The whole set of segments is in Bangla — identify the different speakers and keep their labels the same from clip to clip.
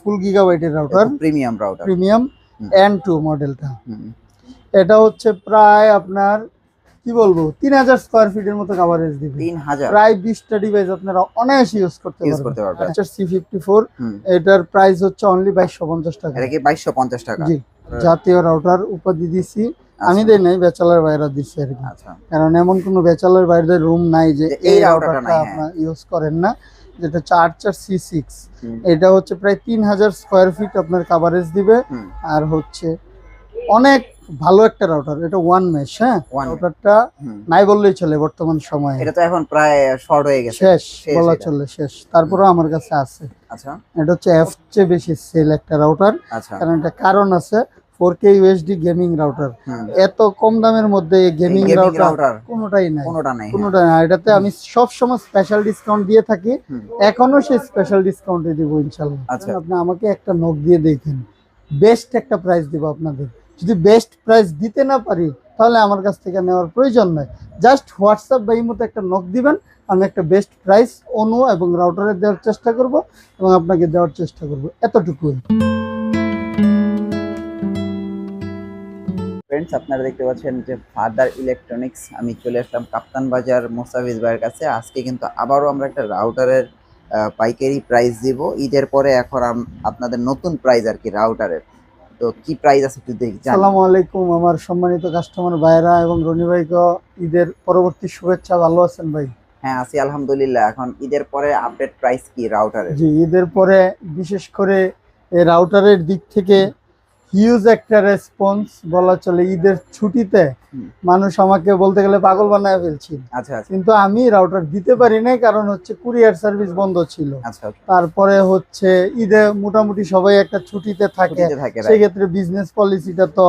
Speaker 1: ফুল গিগাবাইটের router
Speaker 2: premium router
Speaker 1: premium. N two মডেলটা এটা হচ্ছে প্রায় আপনার কি বলব তিন হাজার স্কোয়ার ফিটের মতো কাভারেজ দিবে।
Speaker 2: তিন হাজার।
Speaker 1: প্রায় বিশটা ডিভাইস আপনারা অনায়াসে ইউজ করতে পারবেন। আচ্ছা সি ফিফটি ফোর। এটার প্রাইস হচ্ছে অনলি বাইশশো পঞ্চাশ টাকা।
Speaker 2: এটা কি বাইশশো পঞ্চাশ টাকা?
Speaker 1: জি জাতীয় রাউটার উপাধি দিছি। আমি
Speaker 2: আচ্ছা,
Speaker 1: দেই নাই ব্যাচেলার বাইরা দিচ্ছি আর কি।
Speaker 2: আচ্ছা।
Speaker 1: কারণ এমন কোনো ব্যাচেলার বাইরের রুম নাই যে এই রাউটারটা। আপনার ইউজ করেন না। যেটা চার চার সি সিক্স এটা হচ্ছে প্রায় তিন হাজার স্কোয়ার ফিট আপনার কাভারেজ দিবে। আর হচ্ছে অনেক ভালো একটা রাউটার এটা ওয়ান মেশ হ্যাঁ? রাউটারটা নাই বললেই চলে বর্তমান সময়ে।
Speaker 2: এটা তো এখন প্রায় শর্ট হয়ে গেছে।
Speaker 1: শেষ বলা চলে শেষ। তারপরেও আমার কাছে আছে।
Speaker 2: আচ্ছা।
Speaker 1: এটা হচ্ছে এফ চেয়ে বেশি সেল একটা রাউটার
Speaker 2: আচ্ছা।
Speaker 1: কারণ এটা কারণ আছে four K USD gaming router এত কম দামের মধ্যে গেমিং রাউটার কোনোটাই নাই।
Speaker 2: কোনোটা নাই।
Speaker 1: কোনোটা না এটাতে আমি সব সময় স্পেশাল ডিসকাউন্ট দিয়ে থাকি। এখনও সেই স্পেশাল ডিসকাউন্টে দিব ইনশাল্লাহ।
Speaker 2: আচ্ছা।
Speaker 1: আপনি আমাকে একটা নখ দিয়ে দেখেন। বেস্ট একটা প্রাইস দিব আপনাদের। যদি বেস্ট প্রাইস দিতে না পারি তাহলে আমার কাছ থেকে নেওয়ার প্রয়োজন নয় জাস্ট হোয়াটসঅ্যাপ বা এই মতো একটা নখ দিবেন। আমি একটা বেস্ট প্রাইস অনু এবং রাউটারে দেওয়ার চেষ্টা করব এবং আপনাকে দেওয়ার চেষ্টা করব। এতটুকুই।
Speaker 2: ফ্রেন্ডস আপনারা দেখতে পাচ্ছেন যে ফাদার ইলেকট্রনিক্স আমি চলে আসলাম কাপ্তান বাজার মোস্তাফিজ ভাইয়ের কাছে। আজকে কিন্তু আবারও আমরা একটা রাউটারের পাইকারি প্রাইস দিব। ঈদের পরে এখন আপনাদের নতুন প্রাইস আর কি রাউটারের তো কি প্রাইস আছে একটু দেখি।
Speaker 1: আসসালামু আলাইকুম আমার সম্মানিত কাস্টমার ভাইরা এবং রনি ভাইকে ঈদের পরবর্তী শুভেচ্ছা। ভালো আছেন ভাই?
Speaker 2: হ্যাঁ আছি আলহামদুলিল্লাহ। এখন ঈদের পরে আপডেট প্রাইস কি রাউটারের
Speaker 1: জি ঈদের পরে বিশেষ করে এই রাউটারের দিক থেকে হিউজ একটা রেসপন্স বলা চলে। ঈদের ছুটিতে মানুষ আমাকে বলতে গেলে পাগল বানায় ফেলছি
Speaker 2: আচ্ছা আচ্ছা।
Speaker 1: কিন্তু আমি রাউটার দিতে পারি নাই কারণ হচ্ছে কুরিয়ার সার্ভিস বন্ধ ছিল।
Speaker 2: আচ্ছা
Speaker 1: তারপরে হচ্ছে ঈদে মোটামুটি সবাই একটা ছুটিতে থাকে? সেক্ষেত্রে বিজনেস পলিসিটা তো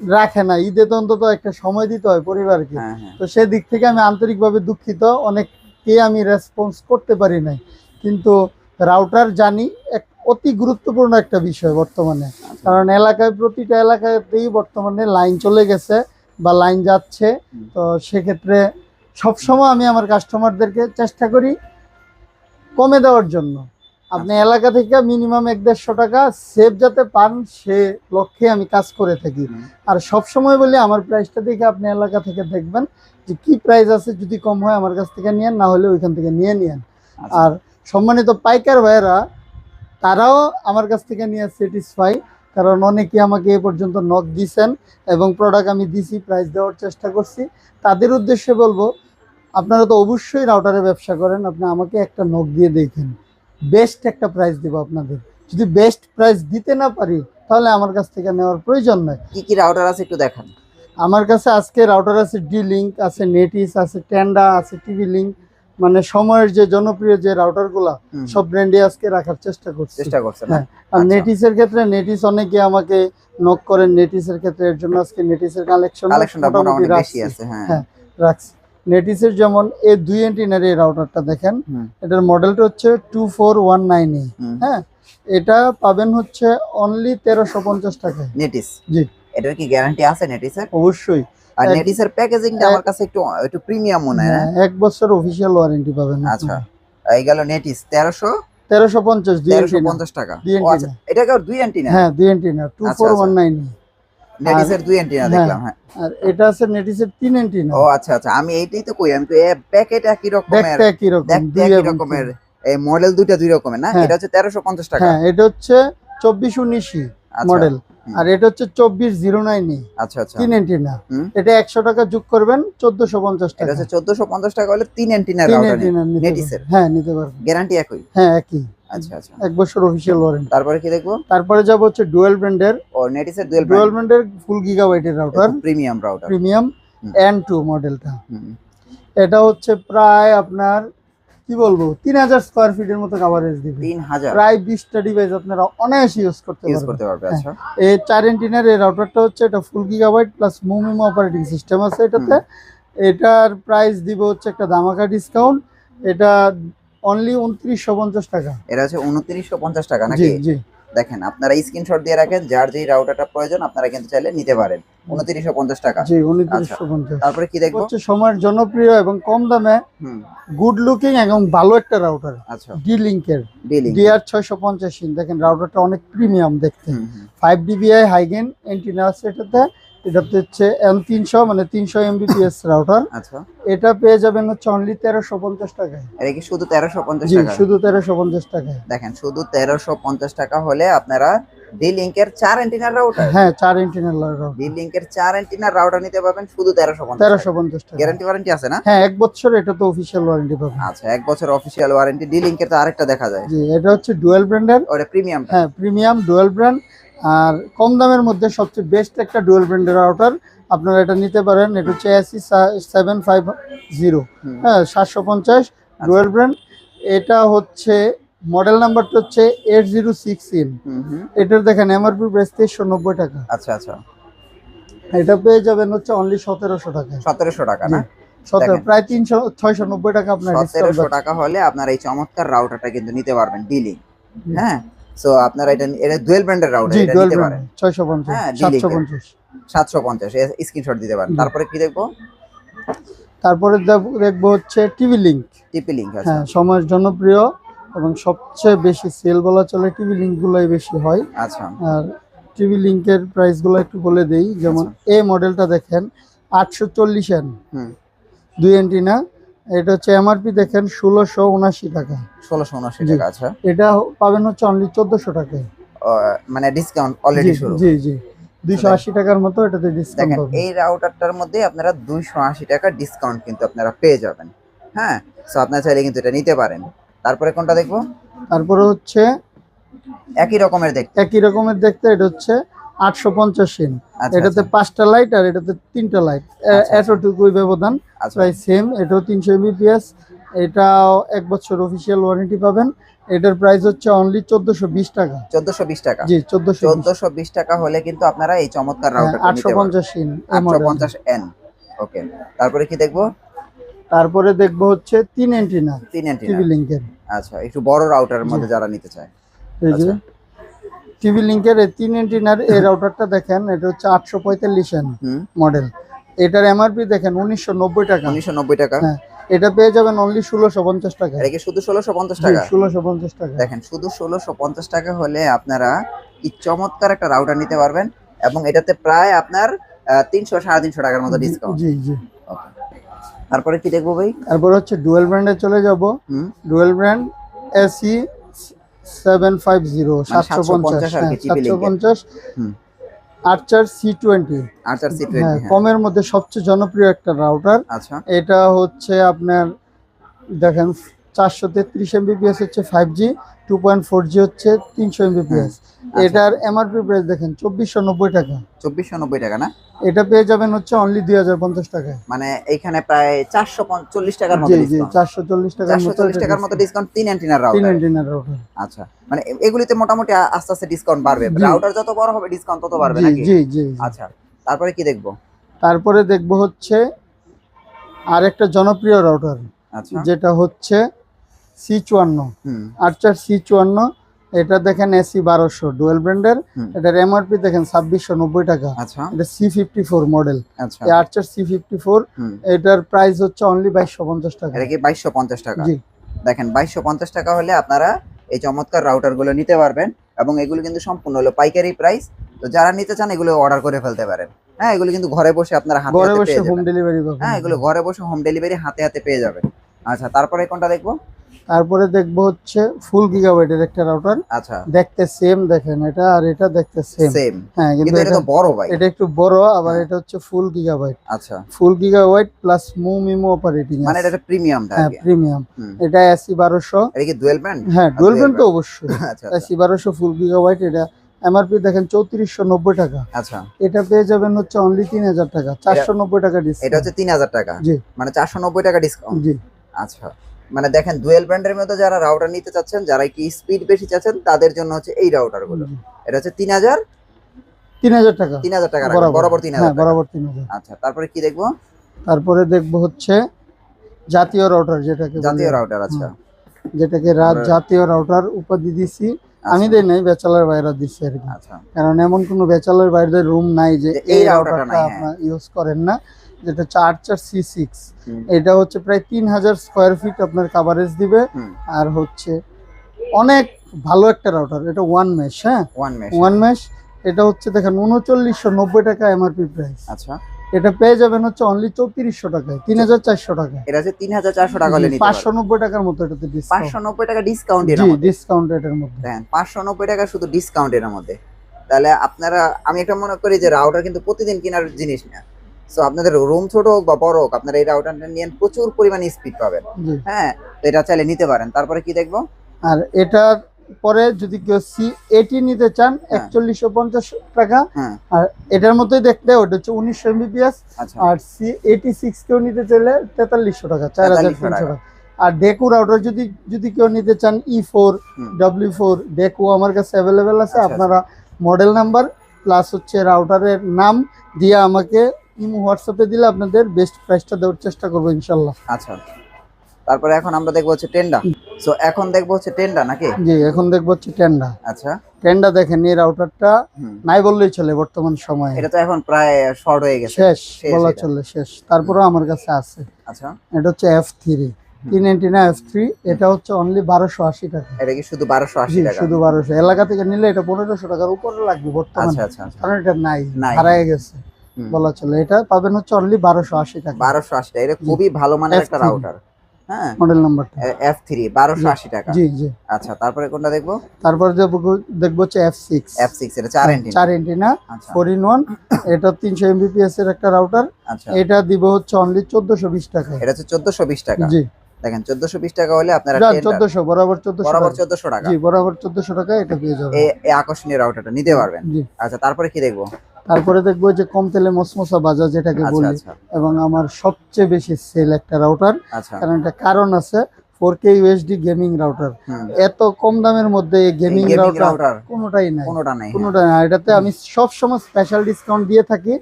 Speaker 1: রাখে না। ঈদে তো অন্তত একটা সময় দিতে হয় পরিবারকে।
Speaker 2: হ্যাঁ হ্যাঁ।
Speaker 1: তো সেদিক থেকে আমি আন্তরিকভাবে দুঃখিত। অনেককে আমি রেসপন্স করতে পারি নাই। কিন্তু রাউটার জানি এক অতি গুরুত্বপূর্ণ একটা বিষয় বর্তমানে। কারণ এলাকায় প্রতিটা এলাকাতেই বর্তমানে লাইন চলে গেছে বা লাইন যাচ্ছে তো সেক্ষেত্রে সবসময় আমি আমার কাস্টমারদেরকে চেষ্টা করি কমে দেওয়ার জন্য আপনি
Speaker 2: আচ্ছা।
Speaker 1: এলাকা থেকে মিনিমাম এক দেড়শো টাকা সেভ যাতে পান সে লক্ষ্যে আমি কাজ করে থাকি আর সব সময় বলি আমার প্রাইসটা দেখে আপনি এলাকা থেকে দেখবেন যে কি প্রাইস আছে যদি কম হয় আমার কাছ থেকে নিয়েন না হলে ওইখান থেকে নিয়ে নিয়েন
Speaker 2: আচ্ছা।
Speaker 1: আর সম্মানিত পাইকার ভাইয়েরা তারাও আমার কাছ থেকে নিয়ে স্যাটিসফাই কারণ অনেকে আমাকে এ পর্যন্ত নক দিছেন এবং প্রোডাক্ট আমি দিছি প্রাইস দেওয়ার চেষ্টা করছি। তাদের উদ্দেশ্যে বলব আপনারা তো অবশ্যই রাউটারে ব্যবসা করেন আপনি আমাকে একটা নক দিয়ে দেখেন। বেস্ট একটা প্রাইস দিব আপনাদের। যদি বেস্ট প্রাইস দিতে না পারি তাহলে আমার কাছ থেকে নেওয়ার প্রয়োজন নয়
Speaker 2: কি কি রাউটার আছে একটু দেখান।
Speaker 1: আমার কাছে আজকে রাউটার আছে ডি লিঙ্ক আছে নেটিস আছে টেন্ডা আছে টিভি লিঙ্ক মানে সময়ের যে জনপ্রিয় যে রাউটারগুলা
Speaker 2: হুম,
Speaker 1: সব ব্র্যান্ডে আজকে রাখার চেষ্টা করছি।
Speaker 2: চেষ্টা করছেন
Speaker 1: হ্যাঁ, আর
Speaker 2: আচ্ছা।
Speaker 1: নেটিসের ক্ষেত্রে নেটিস অনেকে আমাকে নক করেন নেটিসের ক্ষেত্রে এর জন্য আজকে নেটিসের কালেকশন
Speaker 2: কালেকশনটা মোটামুটি বেশি আছে হ্যাঁ।
Speaker 1: হ্যাঁ। রাখছি। নেটিসের যেমন এই দুই এন্টিনার এই রাউটারটা দেখেন এটার মডেলটা হচ্ছে two four one nine A. হ্যাঁ এটা পাবেন হচ্ছে অনলি তেরোশো পঞ্চাশ টাকায়।
Speaker 2: নেটিস
Speaker 1: জি।
Speaker 2: এটার কি গ্যারান্টি আছে নেটিসের
Speaker 1: অবশ্যই।
Speaker 2: আর নেটিসের প্যাকেজিংটা আমার কাছে একটু একটু প্রিমিয়াম মনে হয়
Speaker 1: হ্যাঁ, এক বছর অফিসিয়াল ওয়ারেন্টি পাবেন
Speaker 2: আচ্ছা। এই গেল নেটিস তেরোশো?
Speaker 1: তেরোশো পঞ্চাশ দুই
Speaker 2: টাকা। আচ্ছা এটা কি দুই অ্যান্টিনা
Speaker 1: হ্যাঁ দুই এন্টিনা টু
Speaker 2: আচ্ছা, আচ্ছা। নেটিসের দুই অ্যান্টিনা। দেখলাম হ্যাঁ।
Speaker 1: আর এটা আছে নেটিসের তিন
Speaker 2: ও আচ্ছা আচ্ছা। আমি এইটাই তো কই আমি তো প্যাকেট একই রকমের।
Speaker 1: দেখতে একই রকম
Speaker 2: দেখতে একই রকমের। এই মডেল দুইটা দুই রকমের না?
Speaker 1: হ্যাঁ।
Speaker 2: এটা হচ্ছে তেরোশো পঞ্চাশ টাকা।
Speaker 1: হ্যাঁ এটা হচ্ছে চব্বিশ উনিশি
Speaker 2: আচ্ছা,
Speaker 1: মডেল। আর এটা হচ্ছে চব্বিশ জিরো নাইন
Speaker 2: আচ্ছা আচ্ছা।
Speaker 1: তিন এন্টিনা। এটা একশো টাকা যোগ করবেন চোদ্দশো পঞ্চাশ টাকা।
Speaker 2: চোদ্দশো পঞ্চাশ টাকা হলে তিন
Speaker 1: এন্টিনা? হ্যাঁ নিতে পারবেন।
Speaker 2: গ্যারান্টি একই?
Speaker 1: হ্যাঁ একই।
Speaker 2: আচ্ছা আচ্ছা।
Speaker 1: এক বছর অফিসিয়াল ওয়ারেন্টি
Speaker 2: তারপরে কি দেখব?
Speaker 1: তারপরে যাব হচ্ছে ডুয়েল ব্র্যান্ডের
Speaker 2: ও নেটিসের ডুয়েল
Speaker 1: ডুয়েল ব্র্যান্ডের full গিগাবাইটের router
Speaker 2: premium router
Speaker 1: premium. N two. মডেলটা এটা হচ্ছে প্রায় আপনার কি বলব তিন হাজার স্কোয়ার ফিটের মতো কাভারেজ দিবে।
Speaker 2: তিন হাজার।
Speaker 1: প্রায় বিশটা ডিভাইস আপনারা অনায়াসে ইউজ করতে
Speaker 2: ইউজ করতে পারবে আচ্ছা।
Speaker 1: এই চার এন্টিনার এই রাউটারটা হচ্ছে এটা ফুল গিগাবাইট প্লাস মুমিম অপারেটিং সিস্টেম আছে এটাতে। এটার প্রাইস দিব হচ্ছে একটা দামাকা ডিসকাউন্ট এটা অনলি উনত্রিশশো পঞ্চাশ টাকা।
Speaker 2: এটা হচ্ছে উনত্রিশশো পঞ্চাশ টাকা
Speaker 1: জি
Speaker 2: নাকি
Speaker 1: জি।
Speaker 2: দেখেন আপনারা স্ক্রিনশট দিয়ে রাখেন যার যেই রাউটারটা প্রয়োজন আপনারা কিন্তু চাইলে নিতে পারেন। উনত্রিশশো পঞ্চাশ টাকা।
Speaker 1: জি উনত্রিশশো পঞ্চাশ।
Speaker 2: তারপরে কি দেখব?
Speaker 1: হচ্ছে সময়ের জনপ্রিয় এবং কম দামে গুড লুকিং এবং ভালো একটা রাউটার
Speaker 2: আচ্ছা।
Speaker 1: ডি লিঙ্কের ডিআর ছয়শো পঞ্চাশ দেখেন রাউটারটা অনেক প্রিমিয়াম দেখতে। ফাইভ ডিবিআই হাইগেন এন্টিনা আছে এটাতে হচ্ছে এন তিনশো মানে তিনশো এমবিপিএস রাউটার
Speaker 2: আচ্ছা।
Speaker 1: এটা পেয়ে যাবেন হচ্ছে অনলি তেরোশো পঞ্চাশ টাকায়।
Speaker 2: এটা কি শুধু তেরোশো পঞ্চাশ টাকা?
Speaker 1: শুধু তেরোশো পঞ্চাশ টাকায়।
Speaker 2: দেখেন শুধু তেরোশো পঞ্চাশ টাকা হলে আপনারা ডি চার অ্যান্টিনার রাউটার
Speaker 1: হ্যাঁ চার রাউটার
Speaker 2: ডি চার অ্যান্টিনার রাউটার নিতে পারবেন শুধু
Speaker 1: টাকা।
Speaker 2: গ্যারান্টি ওয়ারেন্টি আছে না?
Speaker 1: হ্যাঁ এক বছর এটা তো অফিসিয়াল ওয়ারেন্টি পাবেন।
Speaker 2: আচ্ছা এক বছর অফিসিয়াল ওয়ারেন্টি ডি তো আরেকটা দেখা যায়।
Speaker 1: জি এটা হচ্ছে ডুয়েল ব্র্যান্ডের
Speaker 2: ওটা প্রিমিয়াম
Speaker 1: হ্যাঁ প্রিমিয়াম ডুয়েল ব্র্যান্ড আর কম দামের মধ্যে সবচেয়ে বেস্ট একটা ডুয়েল ব্র্যান্ডের রাউটার আপনারা এটা নিতে পারেন এটা হচ্ছে এসি সেভেন ফাইভ জিরো হ্যাঁ সাতশো পঞ্চাশ ডুয়েল ব্র্যান্ড এটা হচ্ছে মডেল নাম্বারটা হচ্ছে এইট জিরো সিক্স ইন এটার দেখেন এমআরপি প্রাইস তেইশশো নব্বই টাকা।
Speaker 2: আচ্ছা আচ্ছা।
Speaker 1: এটা পেয়ে যাবেন হচ্ছে অনলি সতেরোশো টাকা।
Speaker 2: সতেরোশো টাকা না?
Speaker 1: সতেরো প্রায় তিনশো ছয়শো নব্বই টাকা আপনার
Speaker 2: সতেরোশো টাকা হলে আপনার এই চমৎকার রাউটারটা কিন্তু নিতে পারবেন ডিলিং হ্যাঁ? সো আপনারা এটা এটা ডুয়েল ব্র্যান্ডের রাউটার এটা নিতে পারেন।
Speaker 1: ছয়শো পঞ্চাশ
Speaker 2: হ্যাঁ,
Speaker 1: সাতশো
Speaker 2: D-Link-এর।
Speaker 1: পঞ্চাশ।
Speaker 2: সাতশো পঞ্চাশ স্ক্রিনশট দিতে পারেন। তারপরে কি দেখব?
Speaker 1: তারপরে দেখ- দেখব হচ্ছে টিভি লিঙ্ক
Speaker 2: টিপি লিঙ্ক আছে
Speaker 1: হ্যাঁ সময়ের জনপ্রিয় এবং সবচেয়ে বেশি সেল বলা চলে টিভি লিঙ্কগুলোই বেশি হয়।
Speaker 2: আচ্ছা।
Speaker 1: আর টিভি লিঙ্কের প্রাইসগুলো একটু বলে দেই। যেমন এই মডেলটা দেখেন আটশো চল্লিশ এন
Speaker 2: হুম।
Speaker 1: দুই এন্টিনা এটা হচ্ছে এমআরপি দেখেন ষোলোশো উনাশি টাকা।
Speaker 2: ষোলোশো উনআশি টাকা আচ্ছা।
Speaker 1: এটা পাবেন হচ্ছে অনলি চোদ্দশো টাকায়
Speaker 2: মানে ডিসকাউন্ট অলরেডি শুরু।
Speaker 1: জি জি। দুইশো আশি টাকার মতো এটাতে ডিসকাউন্ট
Speaker 2: এই রাউটারটার মধ্যে আপনারা দুইশো আশি টাকা ডিসকাউন্ট কিন্তু আপনারা পেয়ে যাবেন। হ্যাঁ? সো আপনারা চাইলে কিন্তু এটা নিতে পারেন। তারপরে কোনটা দেখব?
Speaker 1: তারপরে হচ্ছে
Speaker 2: একই রকমের দেখতে।
Speaker 1: একই রকমের দেখতে এটা হচ্ছে আটশো পঞ্চাশ ইন
Speaker 2: আচ্ছা
Speaker 1: এটাতে পাঁচটা লাইট আর এটাতে তিনটা লাইট
Speaker 2: আচ্ছা।
Speaker 1: এতটুকুই ব্যবধান।
Speaker 2: আচ্ছা।
Speaker 1: প্রায় সেম এটাও তিনশো এমবিপিএস এটাও এক বছর অফিসিয়াল ওয়ারেন্টি পাবেন। এটার প্রাইস হচ্ছে অনলি চোদ্দশো বিশ টাকা।
Speaker 2: চোদ্দশো বিশ টাকা।
Speaker 1: জি চোদ্দশো
Speaker 2: চোদ্দশো বিশ টাকা হলে কিন্তু আপনারা এই চমৎকার
Speaker 1: আটশো পঞ্চাশ ইন
Speaker 2: আটশো পঞ্চাশ এন ওকে তারপরে কি দেখব?
Speaker 1: তারপরে দেখব হচ্ছে তিন এন্টিনা
Speaker 2: তিন
Speaker 1: টিভি
Speaker 2: অ্যান্টিনা
Speaker 1: লিঙ্কের
Speaker 2: আচ্ছা একটু বড় রাউটারের মধ্যে যারা নিতে চায়।
Speaker 1: এই যে।
Speaker 2: আচ্ছা।
Speaker 1: টিভি লিঙ্কের এই তিন এন্টিনার এই রাউটারটা দেখেন এটা হচ্ছে আটশো পঁয়তাল্লিশ এন মডেল এটার এমআরপি দেখেন উনিশশো নব্বই টাকা।
Speaker 2: উনিশশো নব্বই টাকা।
Speaker 1: হ্যাঁ এটা পেয়ে যাবেন অনলি ষোলোশো পঞ্চাশ টাকা।
Speaker 2: এটা কি শুধু ষোলোশো পঞ্চাশ টাকা?
Speaker 1: ষোলোশো পঞ্চাশ টাকা।
Speaker 2: দেখেন শুধু ষোলোশো পঞ্চাশ টাকা হলে আপনারা কি চমৎকার একটা রাউটার নিতে পারবেন এবং এটাতে প্রায় আপনার তিনশো সাড়ে তিনশো টাকার মতো ডিসকাউন্ট
Speaker 1: জি জি।
Speaker 2: তারপরে কি দেখব ভাই?
Speaker 1: তারপর হচ্ছে ডুয়েল ব্র্যান্ডে চলে যাব। Dual brand AC seven five zero সাতশো পঞ্চাশ
Speaker 2: 750 আর কি, TP
Speaker 1: সাতশো পঞ্চাশ Archer C twenty
Speaker 2: Archer C
Speaker 1: হ্যাঁ
Speaker 2: টোয়েন্টি
Speaker 1: কমের মধ্যে সবচেয়ে জনপ্রিয় একটা রাউটার
Speaker 2: আচ্ছা।
Speaker 1: এটা হচ্ছে আপনার দেখেন চারশো তেত্রিশ এমবিপিএস হচ্ছে five G two point four G হচ্ছে তিনশো এমবিপিএস
Speaker 2: আচ্ছা।
Speaker 1: এটার এমআরপি প্রাইস দেখেন চব্বিশশো নব্বই টাকা।
Speaker 2: চব্বিশশো নব্বই টাকা না?
Speaker 1: এটা পেয়ে যাবেন হচ্ছে অনলি দুই হাজার পঞ্চাশ টাকায়।
Speaker 2: মানে এইখানে প্রায় চারশো পঞ্চল্লিশ টাকার মতো
Speaker 1: জি জি চারশো চল্লিশ টাকার মতো
Speaker 2: চল্লিশ টাকার মতো ডিসকাউন্ট তিন অ্যান্টিনার
Speaker 1: তিন
Speaker 2: রাউটার
Speaker 1: এন্টিনার রাউটার
Speaker 2: আচ্ছা মানে এগুলিতে মোটামুটি আস্তে আস্তে ডিসকাউন্ট বাড়বে। রাউটার যত বড় হবে ডিসকাউন্ট তত বাড়বে নাকি?
Speaker 1: জি জি।
Speaker 2: আচ্ছা তারপরে কি দেখব?
Speaker 1: তারপরে দেখব হচ্ছে আরেকটা জনপ্রিয় রাউটার
Speaker 2: আচ্ছা।
Speaker 1: যেটা হচ্ছে সি চুয়ান্ন। আর্চার সি চুয়ান্ন এটা দেখেন এসি বারোশো ডুয়েল ব্র্যান্ডের। এটার এমআরপি দেখেন ছাব্বিশশো নব্বই টাকা।
Speaker 2: আচ্ছা।
Speaker 1: এটা সি ফিফটি ফোর মডেল
Speaker 2: আচ্ছা
Speaker 1: আর্চার সি ফিফটি ফোর এটার প্রাইস হচ্ছে অনলি বাইশশো পঞ্চাশ টাকা।
Speaker 2: এটা কি বাইশশো পঞ্চাশ টাকা?
Speaker 1: জি।
Speaker 2: দেখেন বাইশশো পঞ্চাশ টাকা হলে আপনারা এই চমৎকার রাউটারগুলো নিতে পারবেন এবং এগুলো কিন্তু সম্পূর্ণ হলো পাইকারি প্রাইস তো যারা নিতে চান এগুলো অর্ডার করে ফেলতে পারেন। হ্যাঁ এগুলো কিন্তু ঘরে বসে আপনারা হাতে
Speaker 1: ঘরে
Speaker 2: হাতে
Speaker 1: বসে
Speaker 2: পেয়ে
Speaker 1: হোম
Speaker 2: যাবেন।
Speaker 1: ডেলিভারি
Speaker 2: হ্যাঁ এগুলো ঘরে বসে হোম ডেলিভারি হাতে হাতে পেয়ে যাবেন। আচ্ছা তারপরে কোনটা দেখব?
Speaker 1: তারপরে দেখব হচ্ছে ফুল গিগাবাইটের একটা রাউটার
Speaker 2: আচ্ছা।
Speaker 1: দেখতে সেম দেখেন এটা আর এটা দেখতে সেম
Speaker 2: সেম
Speaker 1: হ্যাঁ কিন্তু
Speaker 2: এটা তো বড় ভাই।
Speaker 1: এটা একটু বড় আবার
Speaker 2: হ্যাঁ।
Speaker 1: এটা হচ্ছে ফুল গিগাবাইট
Speaker 2: আচ্ছা।
Speaker 1: Full gigabyte plus MU MIMO operating
Speaker 2: মানে এটা একটা প্রিমিয়ামটা
Speaker 1: হ্যাঁ প্রিমিয়াম এটা এসি বারোশো।
Speaker 2: এটা কি ডুয়েল ব্র্যান্ড
Speaker 1: হ্যাঁ ডুয়েল
Speaker 2: dual
Speaker 1: তো অবশ্যই।
Speaker 2: আচ্ছা আচ্ছা।
Speaker 1: এসি বারোশো ফুল গিগাবাইট এটা এমআরপি দেখেন চৌত্রিশশো নব্বই টাকা।
Speaker 2: আচ্ছা।
Speaker 1: এটা পেয়ে যাবেন হচ্ছে অনলি তিন হাজার টাকা চারশো নব্বই টাকা
Speaker 2: এটা হচ্ছে তিন হাজার টাকা?
Speaker 1: জি।
Speaker 2: মানে চারশো নব্বই টাকা ডিসকাউন্ট
Speaker 1: জি।
Speaker 2: আচ্ছা। মানে দেখেন ডুয়েল ব্র্যান্ডের মধ্যে যারা রাউটার নিতে চাচ্ছেন যারা কি স্পিড বেশি চাচ্ছেন তাদের জন্য হচ্ছে এই
Speaker 1: রাউটারগুলো।
Speaker 2: এটা হচ্ছে তিন হাজার
Speaker 1: তিন হাজার টাকা।
Speaker 2: তিন হাজার টাকা বরাবর। তিন
Speaker 1: হ্যাঁ
Speaker 2: হাজার
Speaker 1: বরাবর তিন হাজার।
Speaker 2: আচ্ছা তারপরে কি দেখব?
Speaker 1: তারপরে দেখব হচ্ছে জাতীয় রাউটার যেটাকে
Speaker 2: জাতীয় রাউটার আচ্ছা।
Speaker 1: যেটাকে রাত জাতীয় রাউটার উপাধি দিছি। আমি দেই নাই ব্যাচেলার বাইরা দিচ্ছি আর কি।
Speaker 2: আচ্ছা।
Speaker 1: কারণ এমন কোনো ব্যাচেলার বাইরের রুম নাই যে এই রাউটারটা
Speaker 2: নাই,
Speaker 1: আপনার ইউজ করেন না। যেটা চার সি সিক্স এটা হচ্ছে প্রায় তিন হাজার স্কোয়ার ফিট আপনার কাভারেজ দিবে। আর হচ্ছে অনেক ভালো একটা রাউটার এটা ওয়ান মেশ হ্যাঁ?
Speaker 2: ওয়ান মেশ
Speaker 1: মেশ এটা হচ্ছে দেখেন উনচল্লিশশো নব্বই টাকা এমআরপি প্রাইস
Speaker 2: আচ্ছা।
Speaker 1: এটা পেয়ে যাবেন হচ্ছে অনলি চৌত্রিশশো টাকায় তিন হাজার চারশো টাকায়।
Speaker 2: এটা হচ্ছে তিন হাজার চারশো টাকা
Speaker 1: পাঁচশো নব্বই টাকার মতো এটাতে
Speaker 2: পাঁচশো নব্বই টাকা ডিসকাউন্ট এর মধ্যে।
Speaker 1: ডিসকাউন্ট এটার মধ্যে।
Speaker 2: দেখেন পাঁচশো নব্বই টাকা শুধু ডিসকাউন্ট এর মধ্যে। তাহলে আপনারা আমি একটা মনে করি যে রাউটার কিন্তু প্রতিদিন কেনার জিনিস না। সো আপনাদের রুম ছোট হোক বা বড় হোক আপনারা এই রাউটারটা নিয়ে প্রচুর পরিমাণে স্পিড পাবেন। হ্যাঁ তো এটা চাইলে নিতে পারেন। তারপরে কি দেখব?
Speaker 1: আর এটার পরে যদি কেউ সি এটি নিতে চান
Speaker 2: হ্যাঁ।
Speaker 1: একচল্লিশশো পঞ্চাশ টাকা।
Speaker 2: হ্যাঁ।
Speaker 1: আর এটার মধ্যেই দেখতে ওটা হচ্ছে উনিশশো এমবিপিএস
Speaker 2: আচ্ছা।
Speaker 1: আর সি এইটি সিক্স কেউ নিতে চাইলে তেতাল্লিশশো টাকা চার হাজার তিনশো
Speaker 2: টাকা।
Speaker 1: আর ডেকু রাউটার যদি যদি কেউ নিতে চান E four. W four Deco আমার কাছে অ্যাভেলেবেল আছে।
Speaker 2: আচ্ছা,
Speaker 1: আপনারা মডেল নাম্বার প্লাস হচ্ছে রাউটারের নাম দিয়ে আমাকে ইমো হোয়াটসঅ্যাপে দিলে আপনাদের বেস্ট প্রাইসটা দেওয়ার চেষ্টা করব ইনশাল্লাহ
Speaker 2: আচ্ছা। তারপরে এখন আমরা দেখব হচ্ছে টেন্ডা সো এখন দেখব হচ্ছে টেন্ডা নাকি?
Speaker 1: জি এখন দেখব হচ্ছে টেন্ডা
Speaker 2: আচ্ছা।
Speaker 1: টেন্ডা দেখেন এই রাউটারটা নাই বললেই চলে বর্তমান সময়ে।
Speaker 2: এটা তো এখন প্রায় শর্ট হয়ে গেছে।
Speaker 1: শেষ বলা চলে শেষ। তারপরেও আমার কাছে আছে।
Speaker 2: আচ্ছা।
Speaker 1: এটা হচ্ছে এফ থ্রি তিন এফ থ্রি এটা হচ্ছে অনলি বারোশো আশি টাকা।
Speaker 2: এটা কি শুধু বারোশো আশি টাকা?
Speaker 1: শুধু বারোশো। এলাকা থেকে নিলে এটা পনেরোশো টাকার উপরে লাগবে বর্তমানে।
Speaker 2: আচ্ছা আচ্ছা আচ্ছা।
Speaker 1: কারণ এটা নাই। হারায় গেছে। বলা চলে। এটা পাবেন হচ্ছে অনলি বারোশো আশি টাকা।
Speaker 2: বারোশো আশি টাকা। এটা খুবই ভালো মানের একটা রাউটার হ্যাঁ?
Speaker 1: মডেল নাম্বারটা
Speaker 2: এফ থ্রি বারোশো আশি টাকা।
Speaker 1: জি জি।
Speaker 2: আচ্ছা তারপরে কোনটা দেখব?
Speaker 1: তারপর দেখব দেখব হচ্ছে এফ সিক্স
Speaker 2: এফ সিক্স এটা চার এন্টি
Speaker 1: চার এন্টিনা ফোর ইন ওয়ান এটা তিনশো এমবিপিএস এর একটা রাউটার
Speaker 2: আচ্ছা।
Speaker 1: এটা দিব হচ্ছে অনলি চোদ্দশো বিশ টাকা।
Speaker 2: এটা হচ্ছে চোদ্দশো বিশ টাকা।
Speaker 1: জি।
Speaker 2: দেখেন চোদ্দশো বিশ টাকা হলে আপনারা
Speaker 1: চোদ্দশো বরাবর
Speaker 2: টাকা।
Speaker 1: জি বরাবর টাকা এটা পেয়ে
Speaker 2: এই আকর্ষণীয় রাউটারটা নিতে পারবেন। আচ্ছা তারপরে কি দেখব?
Speaker 1: তারপরে দেখব যে কম তেলে মসমসা বাজার যেটাকে
Speaker 2: আচ্ছা
Speaker 1: বলি।
Speaker 2: আচ্ছা।
Speaker 1: এবং আমার সবচেয়ে বেশি সেল একটা রাউটার
Speaker 2: আচ্ছা।
Speaker 1: কারণ একটা কারণ আছে four K USD gaming router এত কম দামের মধ্যে গেমিং রাউটার কোনোটাই নাই।
Speaker 2: কোনোটা নাই হ্যাঁ।
Speaker 1: এটাতে আমি সব সময় স্পেশাল ডিসকাউন্ট দিয়ে থাকি।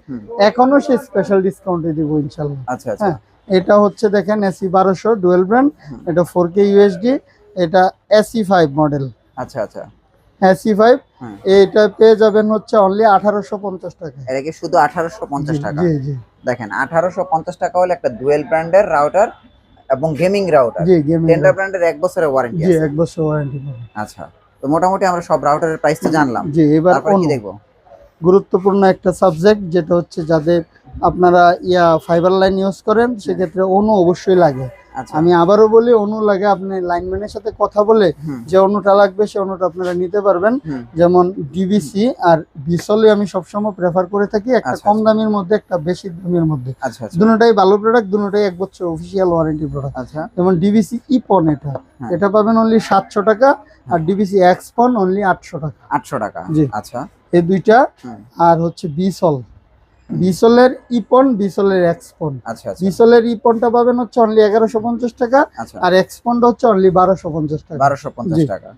Speaker 1: এখনও সেই স্পেশাল ডিসকাউন্টে দিব
Speaker 2: আচ্ছা আচ্ছা।
Speaker 1: হ্যাঁ এটা হচ্ছে দেখেন এসি বারোশো ডুয়েল ব্র্যান্ড এটা ফোর কে ইউএসডি এটা এসি ফাইভ মডেল
Speaker 2: আচ্ছা আচ্ছা।
Speaker 1: এসি ফাইভ
Speaker 2: হুম।
Speaker 1: এটা পেয়ে যাবেন হচ্ছে অনলি আঠারোশো পঞ্চাশ টাকা।
Speaker 2: এটা কি শুধু আঠারোশো পঞ্চাশ টাকা?
Speaker 1: জি জি।
Speaker 2: দেখেন আঠারোশো পঞ্চাশ টাকা হলে একটা ডুয়েল ব্র্যান্ডের রাউটার এবং gaming router
Speaker 1: G gaming
Speaker 2: Tenda ব্র্যান্ডের এক বছরের ওয়ারেন্টি
Speaker 1: জি এক বছর ওয়ারেন্টি
Speaker 2: আচ্ছা তো মোটামুটি আমরা সব রাউটারের প্রাইস তো জানলাম।
Speaker 1: জি এবার
Speaker 2: কি। দেখব?
Speaker 1: গুরুত্বপূর্ণ একটা সাবজেক্ট যেটা হচ্ছে যাদের আপনারা ইয়া ফাইবার লাইন ইউজ করেন সেক্ষেত্রে অনু অবশ্যই লাগে।
Speaker 2: আচ্ছা।
Speaker 1: আমি আবারও বলি অনু লাগে আপনি লাইনম্যানের সাথে কথা বলে যে অনুটা লাগবে সে অনুটা আপনারা নিতে পারবেন। যেমন ডিবিসি আর বিসলে আমি সবসময় প্রেফার করে থাকি একটা
Speaker 2: আচ্ছা,
Speaker 1: কম
Speaker 2: আচ্ছা।
Speaker 1: দামের মধ্যে একটা বেশি দামের মধ্যে। দুটোটাই ভালো প্রোডাক্ট দুটোটাই এক বছর অফিসিয়াল ওয়ারেন্টি প্রোডাক্ট
Speaker 2: আচ্ছা।
Speaker 1: যেমন ডিবিসি ইপন এটা।
Speaker 2: হ্যাঁ।
Speaker 1: এটা পাবেন অনলি সাতশো টাকা আর ডিবিসি এক্সপন অনলি আটশো টাকা।
Speaker 2: আটশো টাকা।
Speaker 1: জি।
Speaker 2: আচ্ছা।
Speaker 1: এই দুইটা আর হচ্ছে বিসল বিসলের ইপন বিসলের এক্সপন।
Speaker 2: আচ্ছা আচ্ছা।
Speaker 1: বিসলের ইপনটা পাবেন হচ্ছে অনলি এগারোশো পঞ্চাশ টাকা
Speaker 2: আচ্ছা।
Speaker 1: আর এক্সপনটা হচ্ছে অনলি বারোশো পঞ্চাশ টাকা।
Speaker 2: বারোশো পঞ্চাশ টাকা।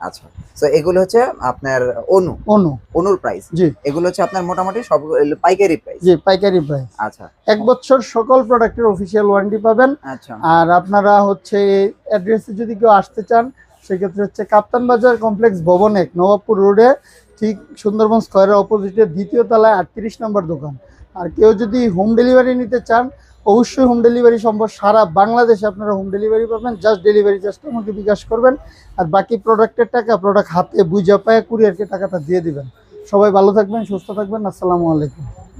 Speaker 2: আচ্ছা। তো এগুলো হচ্ছে আপনার অনু।
Speaker 1: অনু।
Speaker 2: অনুর প্রাইস
Speaker 1: জি।
Speaker 2: এগুলো হচ্ছে আপনার মোটামুটি সব পাইকারি প্রাইস
Speaker 1: জি পাইকারি প্রাইস
Speaker 2: আচ্ছা।
Speaker 1: এক বছর সকল প্রোডাক্টের অফিসিয়াল ওয়ারেন্টি পাবেন।
Speaker 2: আচ্ছা।
Speaker 1: আর আপনারা হচ্ছে অ্যাড্রেসে যদি কেউ আসতে চান সেক্ষেত্রে হচ্ছে কাপ্তান বাজার কমপ্লেক্স ভবন এক নবাবপুর রোডে ঠিক সুন্দরবন স্কোয়ারের অপোজিটে দ্বিতীয় তলায় আটত্রিশ নম্বর দোকান। আর কেউ যদি হোম ডেলিভারি নিতে চান, অবশ্যই হোম ডেলিভারি সম্ভব। সারা বাংলাদেশে আপনারা হোম ডেলিভারি পাবেন জাস্ট ডেলিভারি জাস্ট আমাকে বিকাশ করবেন। আর বাকি প্রোডাক্টের টাকা প্রোডাক্ট হাতে বুঝা পায় কুরিয়ারকে টাকাটা দিয়ে দিবেন। সবাই ভালো থাকবেন, সুস্থ থাকবেন। আসসালামু আলাইকুম।